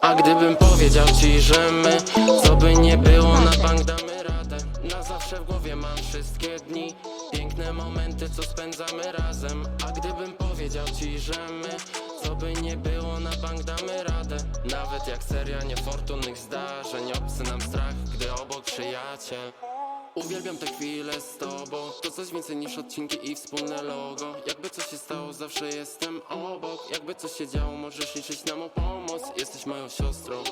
A gdybym powiedział ci, że my Co by nie było, na bank damy radę. Na zawsze w głowie mam wszystkie dni. Piękne momenty, co spędzamy razem. A gdybym powiedział ci, że my Co by nie było, na bank damy radę. Nawet jak seria niefortunnych zdarzeń Obcy nam strach, gdy obok przyjaciel Uwielbiam te chwile z tobą. To coś więcej niż odcinki i wspólne logo. Jakby coś się stało, zawsze jestem obok. Jakby coś się działo, możesz liczyć na mą pomoc. Jesteś moją siostrą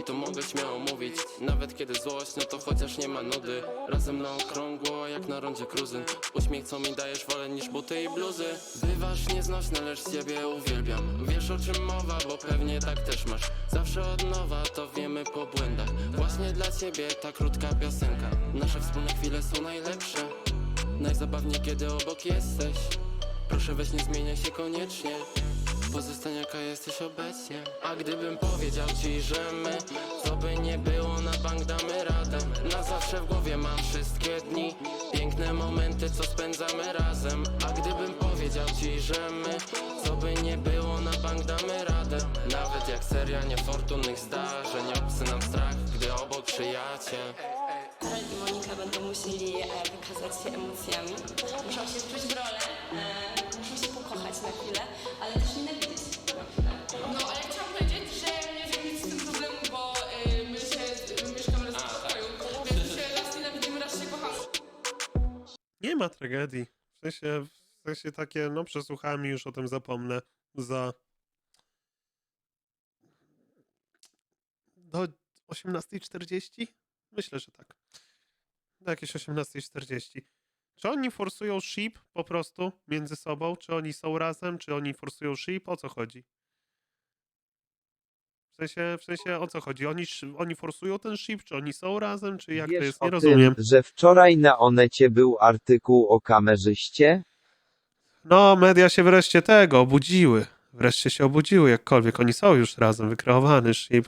i to mogę śmiało mówić. Nawet kiedy złość, no to chociaż nie ma nudy. Razem na okrągło, jak na rondzie kruzyn Uśmiech, co mi dajesz, wolę niż buty i bluzy. Bywasz nieznośna, lecz ciebie uwielbiam. Wiesz o czym mowa, bo pewnie tak też masz. Zawsze od nowa, to wiemy po błędach. Właśnie dla ciebie ta krótka piosenka. Nasze wspólne chwile są najlepsze. Najzabawniej, kiedy obok jesteś. Proszę weź nie zmieniaj się koniecznie. Pozostań jaka jesteś obecnie. A gdybym powiedział ci, że my Co by nie było, na bank damy radę. Na zawsze w głowie mam wszystkie dni. Piękne momenty, co spędzamy razem. A gdybym powiedział ci, że my Co by nie było, na bank damy radę. Nawet jak seria niefortunnych zdarzeń Obcy nam strach, gdy obok przyjaciel się emocjami. Muszą się wczuć w rolę, e, muszą się pokochać na chwilę, ale też nienawidzieć na chwilę. No, ale chciałam powiedzieć, że nie wiem nic z tym problemu, bo y, my się my mieszkamy razem w pokoju, więc się raz nienawidzimy, raz się kochamy. Nie ma tragedii. W sensie, w sensie takie, no przesłuchałem i już o tym zapomnę za do 18.40? Myślę, że tak. Do jakieś 18.40. Czy oni forsują ship po prostu między sobą? Czy oni są razem? Czy oni forsują ship? O co chodzi? W sensie, w sensie o co chodzi? Oni, oni forsują ten ship? Czy oni są razem? Czy jak to Wiesz jest? o Nie rozumiem. tym, że wczoraj na Onecie był artykuł o kamerzyście? No, media się wreszcie tego obudziły. Wreszcie się obudziły, jakkolwiek oni są już razem, wykreowany ship.